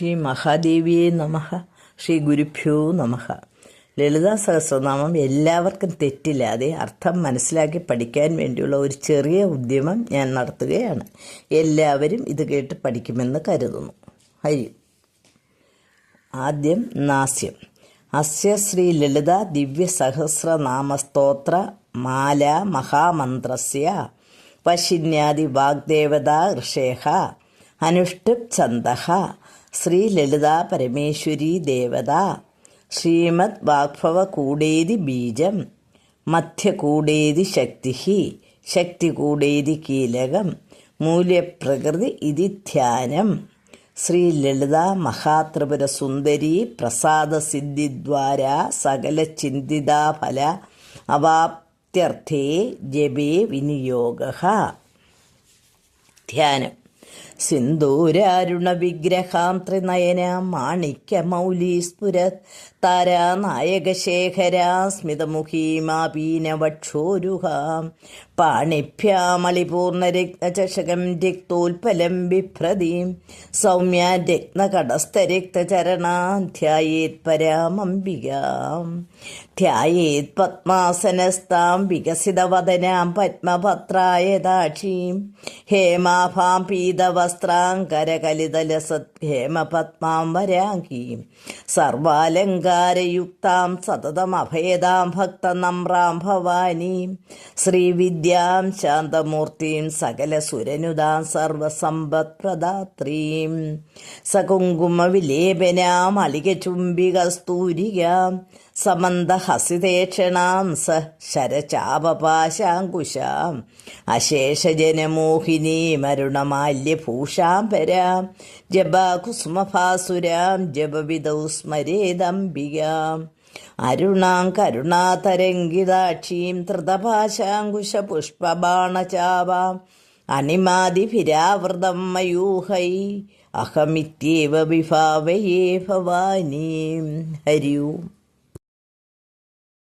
ശ്രീ മഹാദേവിയെ നമഃ ശ്രീ ഗുരുഭ്യോ നമഃ. ലളിതാ സഹസ്രനാമം എല്ലാവർക്കും തെറ്റില്ലാതെ അർത്ഥം മനസ്സിലാക്കി പഠിക്കാൻ വേണ്ടിയുള്ള ഒരു ചെറിയ ഉദ്യമം ഞാൻ നടത്തുകയാണ്. എല്ലാവരും ഇത് കേട്ട് പഠിക്കുമെന്ന് കരുതുന്നു. ഹരി. ആദ്യം നാസ്യം. അസ്യ ശ്രീ ലളിത ദിവ്യ സഹസ്രനാമ സ്തോത്ര മാല മഹാമന്ത്രസ്യ പശിന്യാദി വാഗ്ദേവതാ ഋഷേഹ അനുഷ്ടുപ് ഛന്ദഃ ശ്രീ ലളിതാ പരമേശ്വരി ദേവത ശ്രീമദ് വാഗ്ഭവ കൂടേതി ബീജം മധ്യകൂടേതി ശക്തി ശക്തി കൂടേതി കീലകം മൂല്യപ്രകൃതി ഇതി ധ്യാനം ശ്രീ ലളിത മഹാത്രിപുര സുന്ദരി പ്രസാദ സിദ്ധിദ്വാര സകല ചിന്തിതാഫല അവാപ്ത്യർത്ഥേ ജപേ വിനിയോഗ. ധ്യാനം. സിന്ദൂരാരുണ വിഗ്രഹാം ത്രിനയനാം മാണിക്യമൗലീ സ്ഫുരത് താരാനായകശേഖരാ സ്മിതമുഖീമാപീനവക്ഷോരുഹാം. പാണിഭ്യാമളിപൂർണരക്തചഷകം രക്തോൽപലം ബിഭ്രതീം. സൗമ്യ രക്തകടസ്ഥരക്തചരണാം ധ്യായേത് പരാമംബികാം. ധ്യായേത് പത്മാസനസ്താം വികസിതവദനാം പത്മഭദ്രായദാക്ഷീം ഹേമാഭാം പീതവസ്ത്രാം കരകലിതലസത് ഹേമപത്മാം വരാംഗീം സർവാലങ്കാരയുക്താം സതതമഭേദാം ഭക്തനമ്രാം ഭവാനീം. ശ്രീവിദ്യാം ശാന്തമൂർത്തിം സകല സുരനുതാം സർവസമ്പത്പ്രദാത്രീം. സകുങ്കുമവിലേപനാം അളികചുംബികസ്തൂരികാം സമന്തഹസിതേക്ഷണാം സ ശരചാപപാശാങ്കുശാം. അശേഷജനമോഹിനീമരുണമാല്യഭൂഷാംബരാം ജപാകുസുമഭാസുരാം ജപവിധൗ സ്മരേദംബികാം അരുണാം കരുണാതരംഗിതാക്ഷീം ധൃതപാശാങ്കുശപുഷ്പബാണചാവാം അണിമാതിഭിരാവൃതം മയൂഹൈ അഹമിത്യേവ വിഭാവയേ ഭവാനീം ഹരി ഓം.